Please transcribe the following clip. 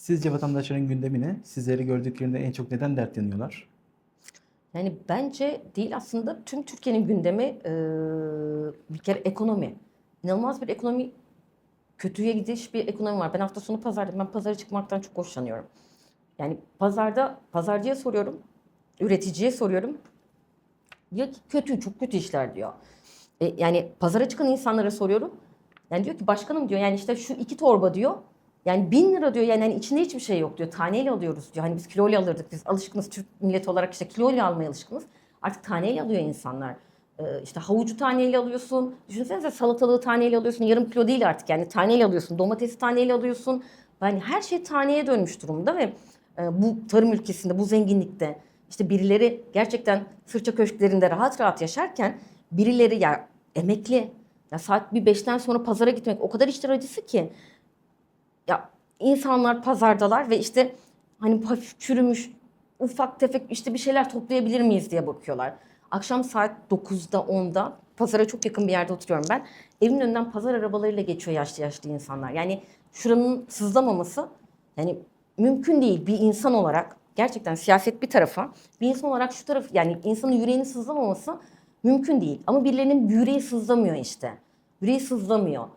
Sizce vatandaşların gündemini sizleri gördüklerinde en çok neden dert yanıyorlar? Yani bence değil aslında tüm Türkiye'nin gündemi e, bir kere ekonomi. İnanılmaz bir ekonomi, kötüye gidiş bir ekonomi var. Ben hafta sonu pazardayım. Ben pazara çıkmaktan çok hoşlanıyorum. Yani pazarda, pazarcıya soruyorum, üreticiye soruyorum. Diyor ki kötü, çok kötü işler diyor. E, yani pazara çıkan insanlara soruyorum. Yani diyor ki başkanım diyor yani işte şu iki torba diyor. Yani bin lira diyor yani hani içinde hiçbir şey yok diyor. Taneyle alıyoruz diyor. Hani biz kiloyla alırdık. Biz alışkınız Türk milleti olarak işte kiloyla almaya alışkınız. Artık taneyle alıyor insanlar. Ee, işte havucu taneyle alıyorsun. Düşünsenize salatalığı taneyle alıyorsun. Yarım kilo değil artık yani taneyle alıyorsun. Domatesi taneyle alıyorsun. Yani her şey taneye dönmüş durumda ve e, bu tarım ülkesinde, bu zenginlikte işte birileri gerçekten sırça köşklerinde rahat rahat yaşarken birileri ya emekli ya saat bir beşten sonra pazara gitmek o kadar işler acısı ki ya insanlar pazardalar ve işte hani hafif çürümüş ufak tefek işte bir şeyler toplayabilir miyiz diye bakıyorlar. Akşam saat 9'da 10'da pazara çok yakın bir yerde oturuyorum ben. Evimin önünden pazar arabalarıyla geçiyor yaşlı yaşlı insanlar. Yani şuranın sızlamaması yani mümkün değil bir insan olarak gerçekten siyaset bir tarafa bir insan olarak şu taraf yani insanın yüreğinin sızlamaması mümkün değil. Ama birilerinin yüreği sızlamıyor işte. Yüreği sızlamıyor.